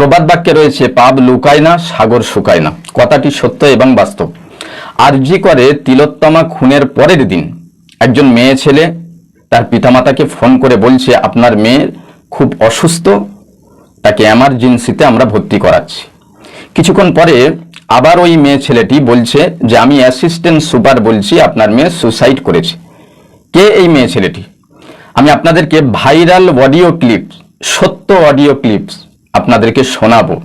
প্রবাদ বাক্যে রয়েছে, পাপ লুকায় না, সাগর শুকায় না। কথাটি সত্য এবং বাস্তব। আরজি করে তিলোত্তমা খুনের পরের দিন একজন মেয়ে ছেলে তার পিতামাতাকে ফোন করে বলছে, আপনার মেয়ে খুব অসুস্থ, তাকে এমার্জেন্সিতে আমরা ভর্তি করাচ্ছি। কিছুক্ষণ পরে আবার ওই মেয়ে ছেলেটি বলছে যে, আমি অ্যাসিস্ট্যান্ট সুপার বলছি, আপনার মেয়ে সুসাইড করেছে। কে এই মেয়ে ছেলেটি? আমি আপনাদেরকে ভাইরাল অডিও ক্লিপস সত্য অডিও ক্লিপস আপনাদেরকে শোনাবো।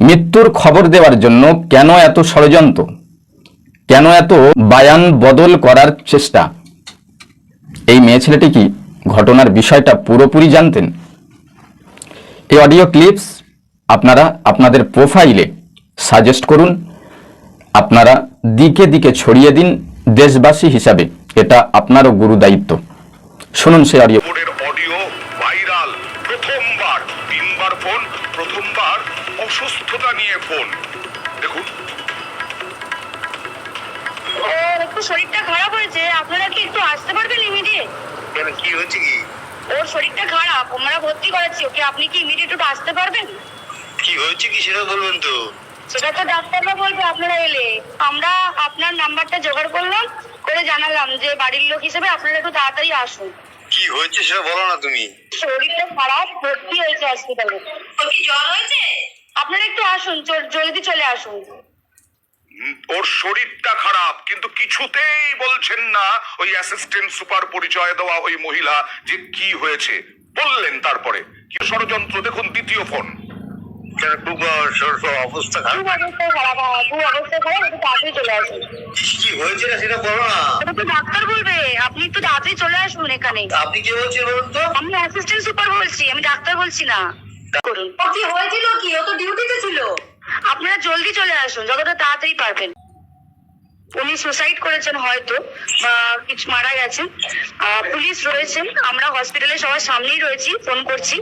মৃত্যুর খবর দেওয়ার জন্য কেন এত ষড়যন্ত্র? কেন এত বায়ান বদল করার চেষ্টা? এই মেয়ে ছেলেটি কি ঘটনার বিষয়টা পুরোপুরি জানতেন? এই অডিও ক্লিপস আপনারা আপনাদের প্রোফাইলে সাজেস্ট করুন। আপনারা দিকে দিকে ছড়িয়ে দিন দেশবাসী হিসাবে। এটা আপনারও গুরু দায়িত্ব শুনুন সেই অডিও। প্রথমবার তিনবার ফোন প্রথমবার অসুস্থতা নিয়ে ফোন দেখুন। একটু শরীরটা খারাপ হয়েছে আপনারা কি একটু আসতে পারবেন ইমিডিয়েট কেন কি হয়েছে কি? ওর শরীরটা খারাপ আমরা ভর্তি করাচ্ছি ওকে আপনি কি ইমিডিয়েট একটু আসতে পারবেন? কি হয়েছে কি সেটা বলবেন তো? সেটা তো ডাক্তাররা বলবে আপনারা এলে। আমরা আপনার নাম্বারটা জোগাড় করলাম করে জানালাম যে বাড়ির লোক হিসেবে আপনারা একটু তাড়াতাড়ি আসুন। কি হয়েছে সেটা বলো না তুমি। শরীরটা খারাপ ভর্তি হয়েছে হসপিটালে কি জ্বর হয়েছে? আপনারা একটু আসুন জলদি চলে আসুন। ওর শরীরটা খারাপ কিন্তু কিছুতেই বলছেন না ওই অ্যাসিস্ট্যান্ট সুপার পরিচয় দেওয়া ওই মহিলা যে কি হয়েছে। বললেন তারপরে। কি ষড়যন্ত্র? দেখুন দ্বিতীয় ফোন। অবস্থা খুব খারাপ অবস্থা খারাপ? খুব অবস্থা খারাপ একটু তাড়াতাড়ি চলে আসুন। কি কি হয়েছে সেটা বলো না। ডাক্তার বলবে। আপনি একটু তাড়াতাড়ি চলে আসুন এখানে। আপনি কে বলছেন বলুন তো? আমি অ্যাসিস্ট্যান্ট সুপার বলছি আমি ডাক্তার বলছি না। করুন ও কি হয়েছিল কি? ও তো ডিউটিতে ছিল। আপনারা জলদি চলে আসুন যতটা তাড়াতাড়ি পারবেন। উনি সুসাইড করেছেন হয়তো বা কিছু মারা গেছেন। পুলিশ রয়েছেন আমরা হসপিটালে সবার সামনেই রয়েছি ফোন করছি।